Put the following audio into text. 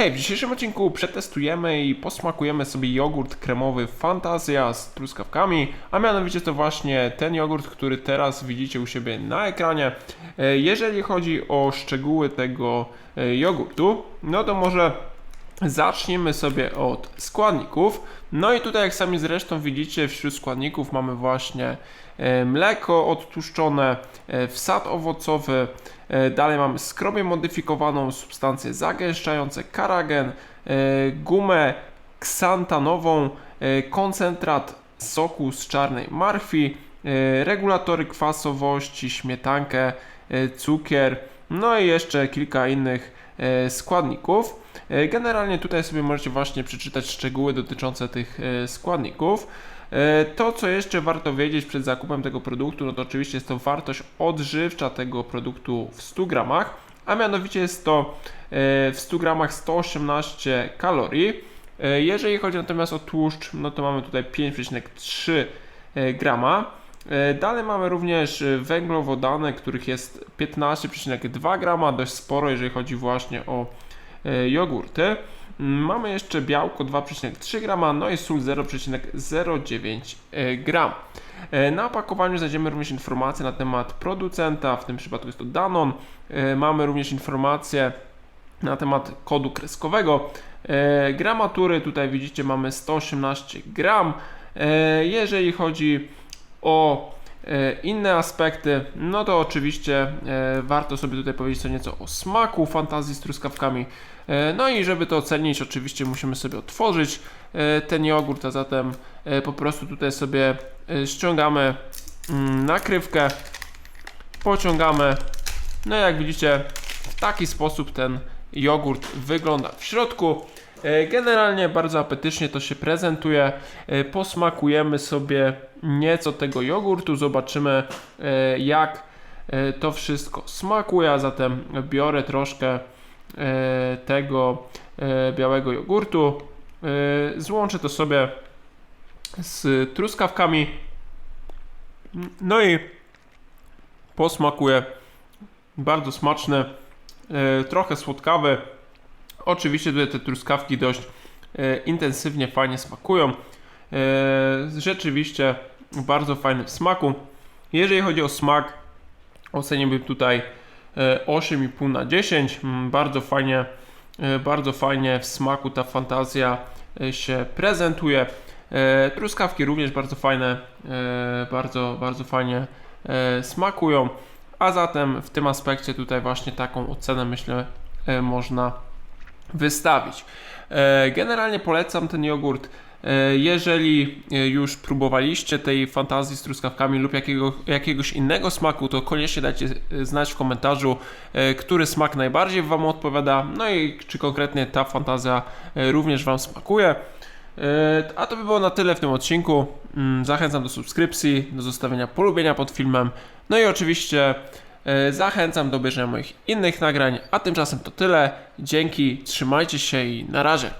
Hej, w dzisiejszym odcinku przetestujemy i posmakujemy sobie jogurt kremowy Fantazja z truskawkami, a mianowicie to właśnie ten jogurt, który teraz widzicie u siebie na ekranie. E, Jeżeli chodzi o szczegóły tego e, jogurtu, no to może Zaczniemy sobie od składników. No i tutaj, jak sami zresztą widzicie, wśród składników mamy właśnie e, mleko odtłuszczone, e, wsad owocowy, e, dalej mamy skrobię modyfikowaną, substancje zagęszczające, karagen, gumę ksantanową, koncentrat soku z czarnej marchwi, regulatory kwasowości, śmietankę, cukier, no i jeszcze kilka innych e, składników. E, Generalnie tutaj sobie możecie właśnie przeczytać szczegóły dotyczące tych e, składników. To, co jeszcze warto wiedzieć przed zakupem tego produktu, no to oczywiście jest to wartość odżywcza tego produktu w 100 gramach, a mianowicie jest to w 100 gramach 118 kalorii. Jeżeli chodzi natomiast o tłuszcz, no to mamy tutaj 5,3 e, grama. E, Dalej mamy również e, węglowodany, których jest 15,2 grama, dość sporo, jeżeli chodzi właśnie o e, jogurty. Mm, Mamy jeszcze białko 2,3 grama, no i sól 0,09 e, gram. E, Na opakowaniu znajdziemy również informacje na temat producenta, w tym przypadku jest to Danon. Mamy również informacje na temat kodu kreskowego. Gramatury tutaj widzicie mamy 118 gram. Jeżeli chodzi o e, inne aspekty, no to oczywiście e, warto sobie tutaj powiedzieć co nieco o smaku fantazji z truskawkami. E, No i żeby to ocenić, oczywiście musimy sobie otworzyć ten jogurt, a zatem po prostu tutaj sobie ściągamy mm, nakrywkę, pociągamy. No jak widzicie, w taki sposób ten jogurt wygląda w środku. Generalnie bardzo apetycznie to się prezentuje. Posmakujemy sobie nieco tego jogurtu, zobaczymy e, jak e, to wszystko smakuje, a zatem biorę troszkę e, tego białego jogurtu. Złączę to sobie z truskawkami. No i posmakuję. Bardzo smaczny, e, trochę słodkawy. Oczywiście tutaj te truskawki dość intensywnie, fajnie smakują. Rzeczywiście bardzo fajny w smaku. Jeżeli chodzi o smak, oceniłbym tutaj e, 8,5 na 10. Mm, Bardzo fajnie, e, bardzo fajnie w smaku ta fantazja e, się prezentuje. E, Truskawki również bardzo fajne, e, bardzo, bardzo fajnie e, smakują. A zatem w tym aspekcie tutaj właśnie taką ocenę myślę e, można wystawić. E, Generalnie polecam ten jogurt. E, Jeżeli e, już próbowaliście tej fantazji z truskawkami lub jakiego, jakiegoś innego smaku, to koniecznie dajcie e, znać w komentarzu, który smak najbardziej Wam odpowiada, no i czy konkretnie ta fantazja również Wam smakuje. A to by było na tyle w tym odcinku. Mm, Zachęcam do subskrypcji, do zostawienia polubienia pod filmem. No i oczywiście zachęcam do obejrzenia moich innych nagrań. A tymczasem to tyle. Dzięki, trzymajcie się i na razie.